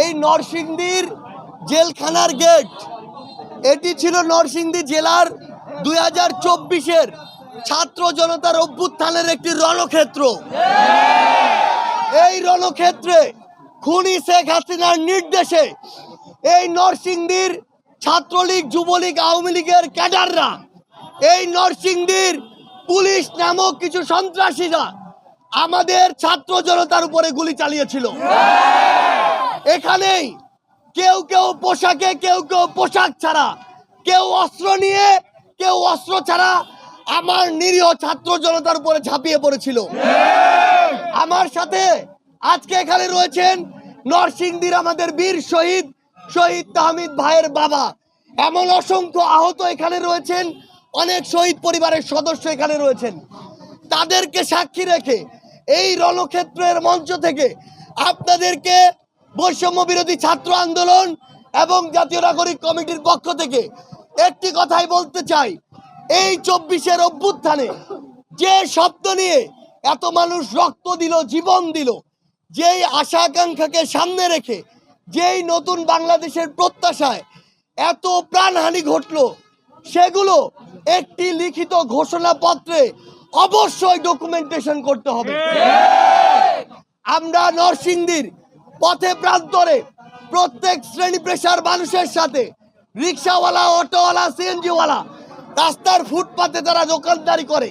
এই নরসিংদীর জেলখানার গেট এটি ছিল নরসিংদী জেলার দুই হাজার চব্বিশের ছাত্র জনতার অভ্যুত্থানের একটি রণক্ষেত্র। এই রণক্ষেত্রে খুনি শেখ হাসিনার নির্দেশে এই নরসিংদীর ছাত্রলীগ, যুবলীগ, আওয়ামী লীগের ক্যাডাররা, এই নরসিংদীর পুলিশ নামক কিছু সন্ত্রাসীরা আমাদের ছাত্র জনতার উপরে গুলি চালিয়েছিল। এখানেই কেউ কেউ পোশাকে, কেউ কেউ পোশাক ছাড়া, কেউ অস্ত্র নিয়ে, কেউ অস্ত্র ছাড়া আমার নিরীহ ছাত্র জনতার উপরে ঝাঁপিয়ে পড়েছিল। আমার সাথে আজকে এখানে রয়েছেন নরসিংদীর আমাদের বীর শহীদ শহীদ তাহমিদ ভাইয়ের বাবা। এমন অসংখ্য আহত এখানে রয়েছেন, অনেক শহীদ পরিবারের সদস্য এখানে রয়েছেন। তাদেরকে সাক্ষী রেখে এই রণক্ষেত্রের মঞ্চ থেকে আপনাদেরকে বৈষম্য বিরোধী ছাত্র আন্দোলন এবং জাতীয় নাগরিক কমিটির পক্ষ থেকে একটি কথাই বলতে চাই। এই চব্বিশের অভ্যুত্থানে যে শব্দ নিয়ে এত মানুষ রক্ত দিল জীবন দিল যেই আশা আকাঙ্ক্ষাকে সামনে রেখে যেই নতুন বাংলাদেশের প্রত্যাশায় এত প্রাণহানি ঘটলো সেগুলো একটি লিখিত ঘোষণাপত্রে অবশ্যই ডকুমেন্টেশন করতে হবে। আমরা নরসিংদীর পথে প্রান্তরে প্রত্যেক শ্রেণি পেশার মানুষের সাথে রিক্সাওয়ালা, অটোওয়ালা, সিএনজিওয়ালা রাস্তার ফুটপাতে যারা দোকানদারি করে।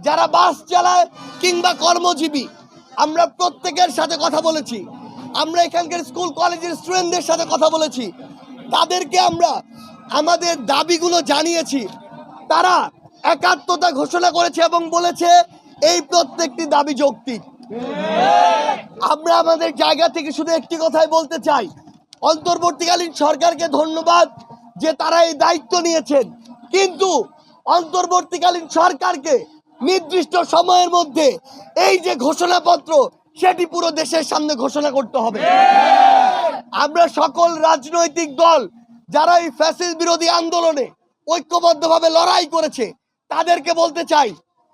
যারা বাস চালায় কিংবা কর্মজীবী, আমরা প্রত্যেকের সাথে কথা বলেছি। আমরা এখানকার স্কুল কলেজের স্টুডেন্টদের সাথে কথা বলেছি। তাদেরকে আমরা আমাদের দাবিগুলো জানিয়েছি। তারা একাত্মতা ঘোষণা করেছে এবং বলেছে, এই প্রত্যেকটি দাবি যৌক্তিক। আমরা আমাদের জায়গা থেকে শুধু একটি কথাই বলতে চাই। অন্তর্বর্তীকালীন সরকারকে ধন্যবাদ যে তারা এই দায়িত্ব নিয়েছেন। কিন্তু অন্তর্বর্তীকালীন সরকারকে নির্দিষ্ট সময়ের মধ্যে এই যে ঘোষণাপত্র, সেটি পুরো দেশের সামনে ঘোষণা করতে হবে। আমরা সকল রাজনৈতিক দল যারা এই ফ্যাসিস্ট বিরোধী আন্দোলনে ঐক্যবদ্ধভাবে লড়াই করেছে, তাদেরকে বলতে চাই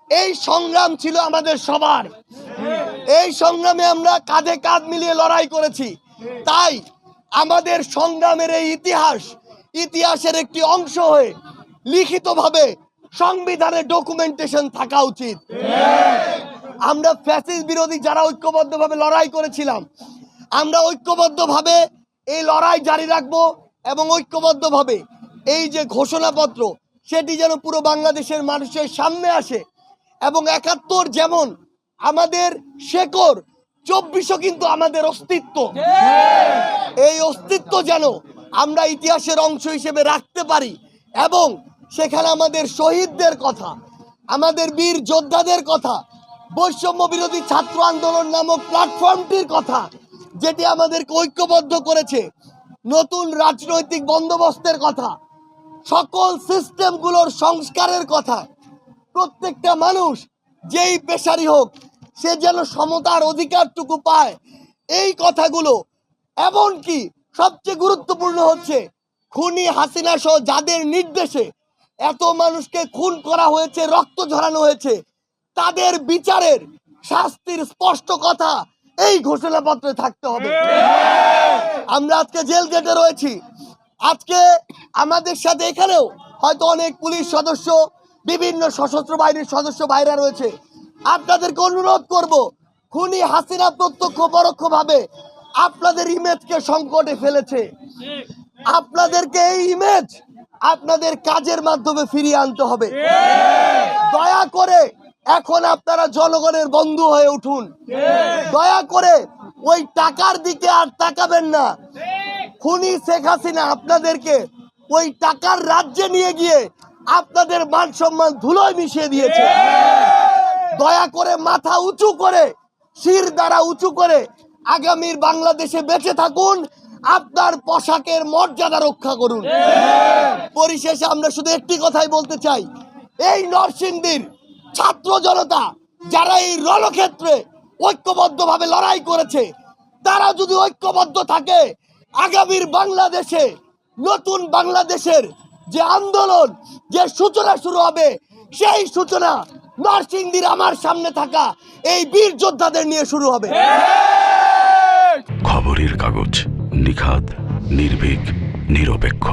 এই সংগ্রাম ছিল আমাদের সবার। এই সংগ্রামে আমরা কাঁধে কাঁধ মিলিয়ে লড়াই করেছি। তাই আমাদের সংগ্রামের এই ইতিহাস, ইতিহাসের একটি অংশ হয়ে লিখিতভাবে সংবিধানে ডকুমেন্টেশন থাকা উচিত। আমরা ফ্যাসিস্ট বিরোধী যারা ঐক্যবদ্ধভাবে লড়াই করেছিলাম, আমরা ঐক্যবদ্ধভাবে এই লড়াই জারি রাখব এবং ঐক্যবদ্ধভাবে এই যে ঘোষণাপত্র, সেটি যেন পুরো বাংলাদেশের মানুষের সামনে আসে এবং একাত্তর যেমন আমাদের শেকর চব্বিশও কিন্তু আমাদের অস্তিত্ব। এই অস্তিত্ব যেন আমরা ইতিহাসের অংশ হিসেবে রাখতে পারি এবং সেখানে আমাদের শহীদদের কথা, আমাদের বীর যোদ্ধাদের কথা, বৈষম্য বিরোধী ছাত্র আন্দোলন নামক প্ল্যাটফর্মটির কথা, যেটি আমাদেরকে ঐক্যবদ্ধ করেছে, নতুন রাজনৈতিক বন্দোবস্তের কথা, সকল সিস্টেমগুলোর সংস্কারের কথা প্রত্যেকটা মানুষ যেই পেশারি হোক, সে যেন সমতার অধিকারটুকু পায়। এই কথাগুলো এমনকি সবচেয়ে গুরুত্বপূর্ণ হচ্ছে, খুনি হাসিনা সহ যাদের নির্দেশে এত মানুষকে খুন করা হয়েছে, রক্ত ঝরানো হয়েছে, তাদের বিচারের শাস্তির স্পষ্ট কথা এই ঘোষণাপত্রে থাকতে হবে। আমরা আজকে জেল গেটে রয়েছি। আজকে আমাদের সাথে এখানেও হয়তো অনেক পুলিশ সদস্য বিভিন্ন সশস্ত্র বাহিনীর সদস্য বাইরে রয়েছে। আপনাদেরকে অনুরোধ করব, খুনি হাসিনা প্রত্যক্ষ পরোক্ষভাবে আপনাদের ইমেজকে সংকটে ফেলেছে। আপনাদেরকে এই ইমেজ আপনাদের কাজের মাধ্যমে ফিরিয়ে আনতে হবে। দয়া করে এখন আপনারা জনগণের বন্ধু হয়ে উঠুন। দয়া করে ওই টাকার দিকে আর তাকাবেন না। খুনি শেখ হাসিনা আপনাদেরকে ওই টাকার রাজ্যে নিয়ে গিয়ে আপনাদের মান সম্মান ধুলোয় মিশিয়ে দিয়েছে। দয়া করে মাথা উঁচু করে, শির দ্বারা উঁচু করে আগামীর বাংলাদেশে বেঁচে থাকুন, আপনার পোশাকের মর্যাদা রক্ষা করুন। পরিশেষে আমরা শুধু একটি কথাই বলতে চাই, এই নরসিংদীর ছাত্র জনতা যারা এই রণক্ষেত্রে ঐক্যবদ্ধভাবে লড়াই করেছে, তারা যদি ঐক্যবদ্ধ থাকে, আগামীর বাংলাদেশে, নতুন বাংলাদেশের যে আন্দোলন, যে সূচনা শুরু হবে, সেই সূচনা নরসিংদীর আমার সামনে থাকা এই বীর যোদ্ধাদের নিয়ে শুরু হবে। খবরের কাগজ নিখাদ, নির্ভীক, নিরপেক্ষ।